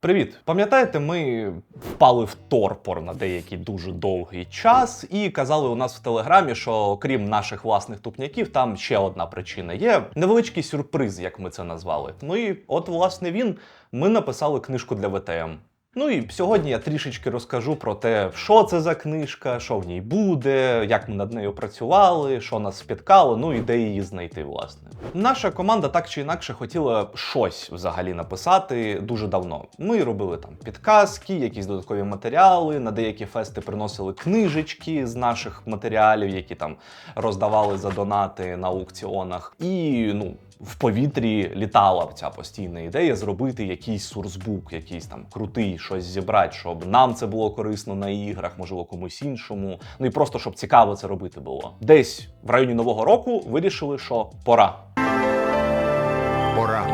Привіт! Пам'ятаєте, ми впали в торпор на деякий дуже довгий час і казали у нас в телеграмі, що крім наших власних тупняків, там ще одна причина є невеличкий сюрприз, як ми це назвали. Ну і от, власне, він. Ми написали книжку для ВТМ. Ну і сьогодні я трішечки розкажу про те, що це за книжка, що в ній буде, як ми над нею працювали, що нас спіткало, ну і де її знайти, власне. Наша команда так чи інакше хотіла щось взагалі написати дуже давно. Ми робили там підказки, якісь додаткові матеріали, на деякі фести приносили книжечки з наших матеріалів, які там роздавали за донати на аукціонах. І ну. В повітрі літала ця постійна ідея зробити якийсь сурсбук, якийсь там крутий, щось зібрати, щоб нам це було корисно на іграх, можливо, комусь іншому. Ну і просто щоб цікаво це робити було. Десь в районі нового року вирішили, що пора. Пора.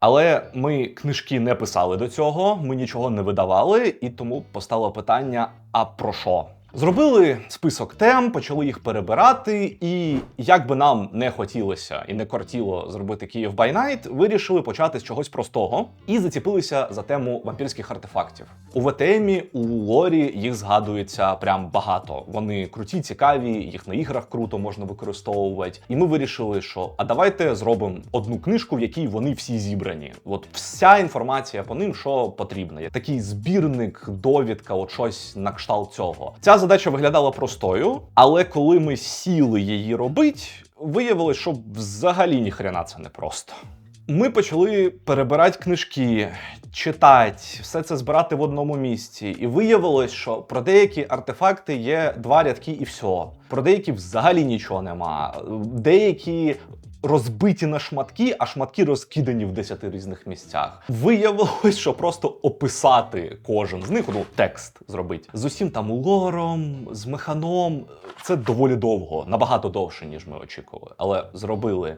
Але ми книжки не писали до цього, ми нічого не видавали, і тому постало питання: а про що? Зробили список тем, почали їх перебирати, і як би нам не хотілося і не кортіло зробити Київ by Night, вирішили почати з чогось простого і заціпилися за тему вампірських артефактів. У ВТМі, у лорі їх згадується прям багато. Вони круті, цікаві, їх на іграх круто можна використовувати. І ми вирішили, що а давайте зробимо одну книжку, в якій вони всі зібрані. От вся інформація по ним, що потрібно. Такий збірник, довідка, от щось на кшталт цього. Ця задача виглядала простою, але коли ми сіли її робити, виявилось, що взагалі ніхрена це не просто. Ми почали перебирати книжки, читати, все це збирати в одному місці. І виявилось, що про деякі артефакти є два рядки і все. Про деякі взагалі нічого нема. Деякі розбиті на шматки, а шматки розкидані в 10 різних місцях. Виявилось, що просто описати кожен з них, ну, текст зробити з усім там лором, з механом. Це доволі довго, набагато довше, ніж ми очікували, але зробили.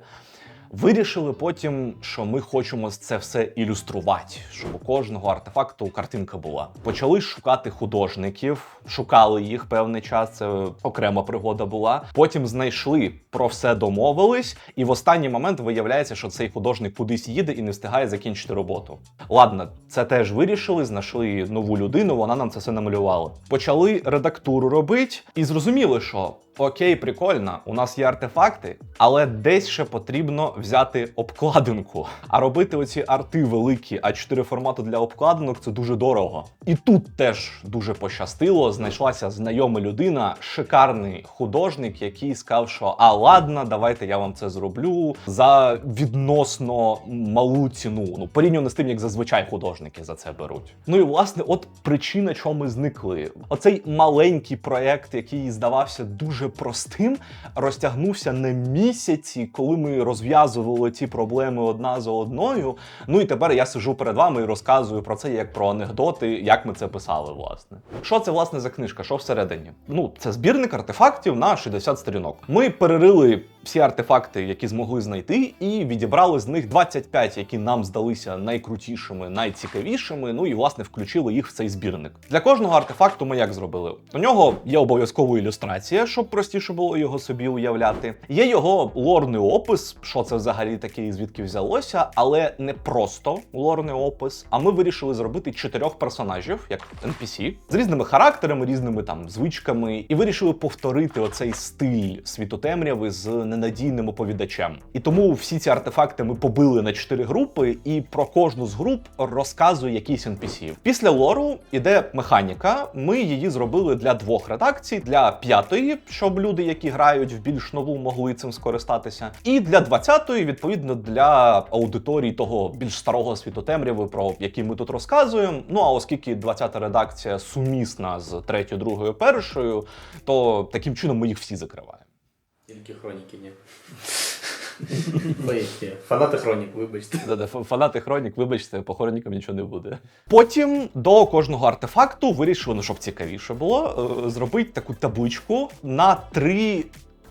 Вирішили потім, що ми хочемо це все ілюструвати, щоб у кожного артефакту картинка була. Почали шукати художників, шукали їх певний час. Це окрема пригода була. Потім знайшли, про все домовились, і в останній момент виявляється, що цей художник кудись їде і не встигає закінчити роботу. Ладно, це теж вирішили. Знайшли нову людину, вона нам це все намалювала. Почали редактуру робити і зрозуміли, що. Окей, прикольно, у нас є артефакти, але десь ще потрібно взяти обкладинку. А робити оці арти великі, а 4 формату для обкладинок це дуже дорого. І тут теж дуже пощастило. Знайшлася знайома людина, шикарний художник, який сказав, що а ладно, давайте я вам це зроблю за відносно малу ціну. Ну порівняно з тим, як зазвичай художники за це беруть. Ну і власне, от причина, чому ми зникли. Оцей маленький проект, який здавався дуже простим, розтягнувся на місяці, коли ми розв'язували ці проблеми одна за одною. Ну і тепер я сижу перед вами і розказую про це як про анекдоти, як ми це писали, власне. Що це власне за книжка? Що всередині? Ну, це збірник артефактів на 60 сторінок. Ми перерили всі артефакти, які змогли знайти, і відібрали з них 25, які нам здалися найкрутішими, найцікавішими. Ну і власне включили їх в цей збірник. Для кожного артефакту ми як зробили? У нього є обов'язкова ілюстрація, щоб простіше було його собі уявляти. Є його лорний опис, що це взагалі таке і звідки взялося, але не просто лорний опис. А ми вирішили зробити чотирьох персонажів, як NPC, з різними характерами, різними там звичками, і вирішили повторити оцей стиль світотемряви з ненадійним оповідачем. І тому всі ці артефакти ми побили на чотири групи, і про кожну з груп розказує якийсь NPC. Після лору іде механіка. Ми її зробили для двох редакцій: для п'ятої, щоб люди, які грають в більш нову, могли цим скористатися, і для двадцятої, відповідно, для аудиторії того більш старого світотемряви, про який ми тут розказуємо. Ну а оскільки 20-та редакція сумісна з третьою, другою, першою, то таким чином ми їх всі закриваємо. Тільки хроніки, ні. Фанати хронік, вибачте. Да-да, Фанати хронік, вибачте, по хронікам нічого не буде. Потім до кожного артефакту вирішили, ну щоб цікавіше було, е, зробити таку табличку на три.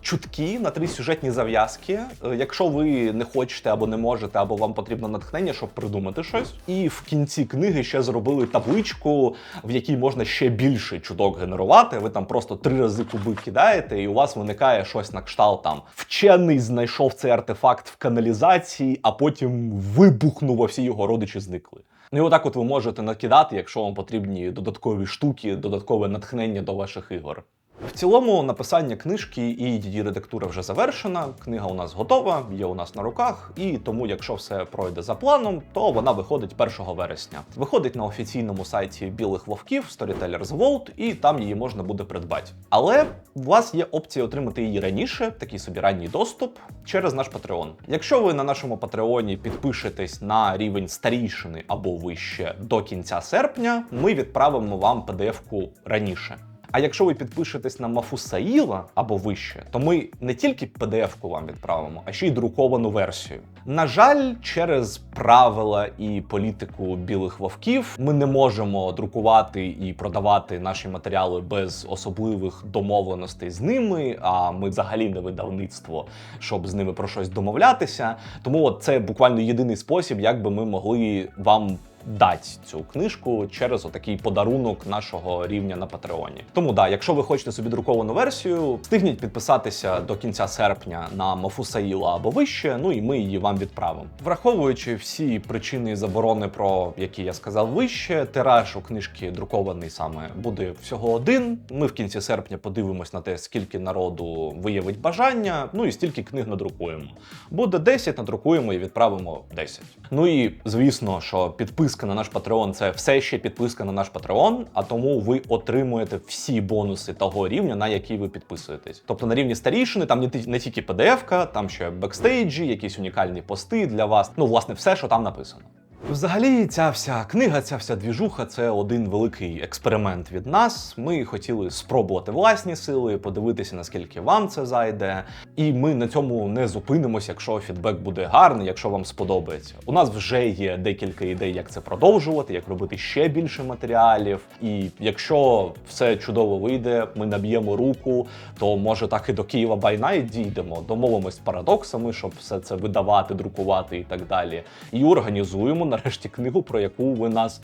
Чутки на три сюжетні зав'язки. Е, Якщо ви не хочете або не можете, або вам потрібно натхнення, щоб придумати щось. І в кінці книги ще зробили табличку, в якій можна ще більше чуток генерувати. Ви там просто три рази куби кидаєте, і у вас виникає щось на кшталт там. Вчений знайшов цей артефакт в каналізації, а потім вибухнув, а всі його родичі зникли. Ну і отак от ви можете накидати, якщо вам потрібні додаткові штуки, додаткове натхнення до ваших ігор. В цілому написання книжки і її редактура вже завершена. Книга у нас готова, є у нас на руках, і тому, якщо все пройде за планом, то вона виходить 1 вересня. Виходить на офіційному сайті білих вовків Storytellers Vault, і там її можна буде придбати. Але у вас є опція отримати її раніше, такий собі ранній доступ через наш Patreon. Якщо ви на нашому Патреоні підпишетесь на рівень старійшини або вище до кінця серпня, ми відправимо вам PDF-ку раніше. А якщо ви підпишетесь на Мафусаїла або вище, то ми не тільки PDF-ку вам відправимо, а ще й друковану версію. На жаль, через правила і політику білих вовків ми не можемо друкувати і продавати наші матеріали без особливих домовленостей з ними. А ми взагалі не видавництво, щоб з ними про щось домовлятися. Тому от це буквально єдиний спосіб, як би ми могли вам дати цю книжку через отакий подарунок нашого рівня на Патреоні. Тому да, якщо ви хочете собі друковану версію, встигніть підписатися до кінця серпня на Мафусаїла або вище. Ну і ми її вам відправимо. Враховуючи всі причини і заборони, про які я сказав вище, тираж у книжки друкований саме буде всього один. Ми в кінці серпня подивимось на те, скільки народу виявить бажання. Ну і стільки книг надрукуємо. Буде 10, надрукуємо і відправимо 10. Ну і звісно, що підписка на наш Patreon – це все ще підписка на наш Patreon, а тому ви отримуєте всі бонуси того рівня, на який ви підписуєтесь. Тобто на рівні старішини там не тільки PDF-ка, там ще бекстейджі, якісь унікальні пости для вас. Ну, власне, все, що там написано. Взагалі, ця вся книга, ця вся двіжуха це один великий експеримент від нас. Ми хотіли спробувати власні сили, подивитися, наскільки вам це зайде. І ми на цьому не зупинимося, якщо фідбек буде гарний, якщо вам сподобається. У нас вже є декілька ідей, як це продовжувати, як робити ще більше матеріалів. І якщо все чудово вийде, ми наб'ємо руку, то може так і до Києва Байнайт дійдемо, домовимось з парадоксами, щоб все це видавати, друкувати і так далі. І організуємо нарешті книгу, про яку ви нас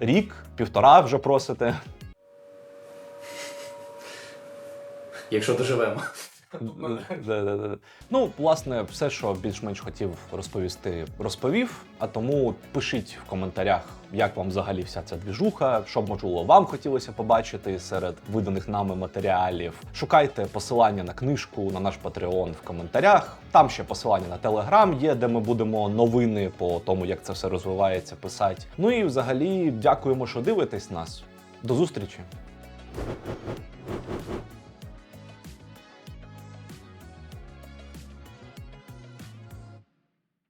рік, півтора вже просите. Якщо доживемо. Да-да-да. Ну, власне, все, що більш-менш хотів розповісти, розповів. А тому пишіть в коментарях, як вам взагалі вся ця двіжуха, що б можливо вам хотілося побачити серед виданих нами матеріалів. Шукайте посилання на книжку на наш Patreon в коментарях. Там ще посилання на Telegram є, де ми будемо новини по тому, як це все розвивається, писати. Ну і взагалі дякуємо, що дивитесь нас. До зустрічі!